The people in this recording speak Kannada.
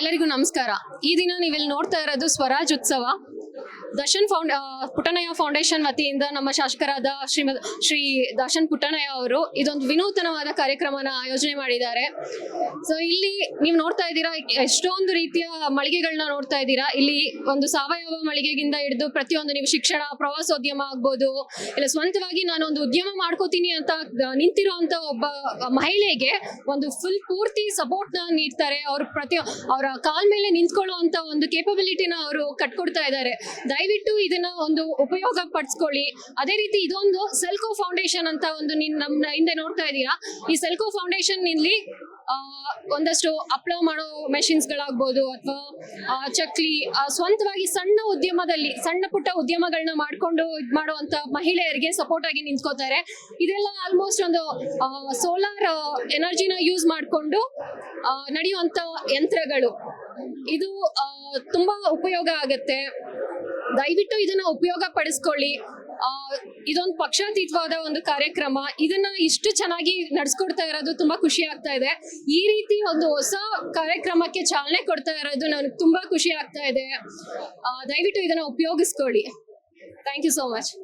ಎಲ್ಲರಿಗೂ ನಮಸ್ಕಾರ. ಈ ದಿನ ನೀವಿಲ್ಲಿ ನೋಡ್ತಾ ಇರೋದು ಸ್ವರಾಜ್ ಉತ್ಸವ. ದರ್ಶನ್ ಫೌಂಡ್ ಪುಟ್ಟಣಯ್ಯ ಫೌಂಡೇಶನ್ ವತಿಯಿಂದ ನಮ್ಮ ಶಾಸಕರಾದ ಶ್ರೀಮದ್, ಶ್ರೀ ದರ್ಶನ್ ಪುಟ್ಟಣಯ್ಯ ಅವರು ಇದೊಂದು ವಿನೂತನವಾದ ಕಾರ್ಯಕ್ರಮನ ಆಯೋಜನೆ ಮಾಡಿದ್ದಾರೆ. ಸೊ ಇಲ್ಲಿ ನೀವು ನೋಡ್ತಾ ಇದ್ದೀರಾ, ಎಷ್ಟೊಂದು ರೀತಿಯ ಮಳಿಗೆಗಳನ್ನ ನೋಡ್ತಾ ಇದ್ದೀರಾ. ಇಲ್ಲಿ ಒಂದು ಸಾವಯವ ಮಳಿಗೆಗಿಂತ ಹಿಡಿದು ಪ್ರತಿಯೊಂದು ನೀವು ಶಿಕ್ಷಣ, ಪ್ರವಾಸೋದ್ಯಮ ಆಗ್ಬೋದು, ಇಲ್ಲ ಸ್ವಂತವಾಗಿ ನಾನು ಒಂದು ಉದ್ಯಮ ಮಾಡ್ಕೋತೀನಿ ಅಂತ ನಿಂತಿರುವಂತ ಒಬ್ಬ ಮಹಿಳೆಗೆ ಒಂದು ಫುಲ್ ಪೂರ್ತಿ ಸಪೋರ್ಟ್ನ ನೀಡ್ತಾರೆ. ಅವ್ರ ಪ್ರತಿ, ಅವರ ಕಾಲ್ ಮೇಲೆ ನಿಂತ್ಕೊಳ್ಳುವಂತ ಒಂದು ಕೇಪಬಿಲಿಟಿನ ಅವರು ಕಟ್ಕೊಡ್ತಾ ಇದ್ದಾರೆ. ದಯವಿಟ್ಟು ಇದನ್ನ ಒಂದು ಉಪಯೋಗ ಪಡಿಸ್ಕೊಳ್ಳಿ. ಅದೇ ರೀತಿ ಇದೊಂದು ಸೆಲ್ಕೋ ಫೌಂಡೇಶನ್ ಅಂತ ಒಂದು ನೀನ್ ನಮ್ಮ ಹಿಂದೆ ನೋಡ್ತಾ ಇದೀರಾ ಈ ಸೆಲ್ಕೋ ಫೌಂಡೇಶನ್ ಇಲ್ಲಿ ಒಂದಷ್ಟು ಅಪ್ಲೋ ಮಾಡೋ ಮೆಷಿನ್ಸ್ ಗಳಾಗ್ಬೋದು ಅಥವಾ ಚಕ್ಲಿ ಸ್ವಂತವಾಗಿ ಸಣ್ಣ ಉದ್ಯಮದಲ್ಲಿ, ಸಣ್ಣ ಪುಟ್ಟ ಉದ್ಯಮಗಳನ್ನ ಮಾಡ್ಕೊಂಡು ಇದ್ ಮಾಡುವಂತ ಮಹಿಳೆಯರಿಗೆ ಸಪೋರ್ಟ್ ಆಗಿ ನಿಂತ್ಕೋತಾರೆ. ಇದೆಲ್ಲ ಆಲ್ಮೋಸ್ಟ್ ಒಂದು ಸೋಲಾರ್ ಎನರ್ಜಿನ ಯೂಸ್ ಮಾಡಿಕೊಂಡು ನಡೆಯುವಂತ ಯಂತ್ರಗಳು. ಇದು ತುಂಬಾ ಉಪಯೋಗ ಆಗತ್ತೆ. ದಯವಿಟ್ಟು ಇದನ್ನ ಉಪಯೋಗ ಪಡಿಸ್ಕೊಳ್ಳಿ ಇದೊಂದು ಪಕ್ಷಾತೀತವಾದ ಒಂದು ಕಾರ್ಯಕ್ರಮ. ಇದನ್ನ ಇಷ್ಟು ಚೆನ್ನಾಗಿ ನಡ್ಸ್ಕೊಡ್ತಾ ಇರೋದು ತುಂಬಾ ಖುಷಿ ಆಗ್ತಾ ಇದೆ. ಈ ರೀತಿ ಒಂದು ಹೊಸ ಕಾರ್ಯಕ್ರಮಕ್ಕೆ ಚಾಲನೆ ಕೊಡ್ತಾ ಇರೋದು ನನಗೆ ತುಂಬಾ ಖುಷಿ ಆಗ್ತಾ ಇದೆ. ದಯವಿಟ್ಟು ಇದನ್ನ ಉಪಯೋಗಿಸ್ಕೊಳ್ಳಿ. Thank you so much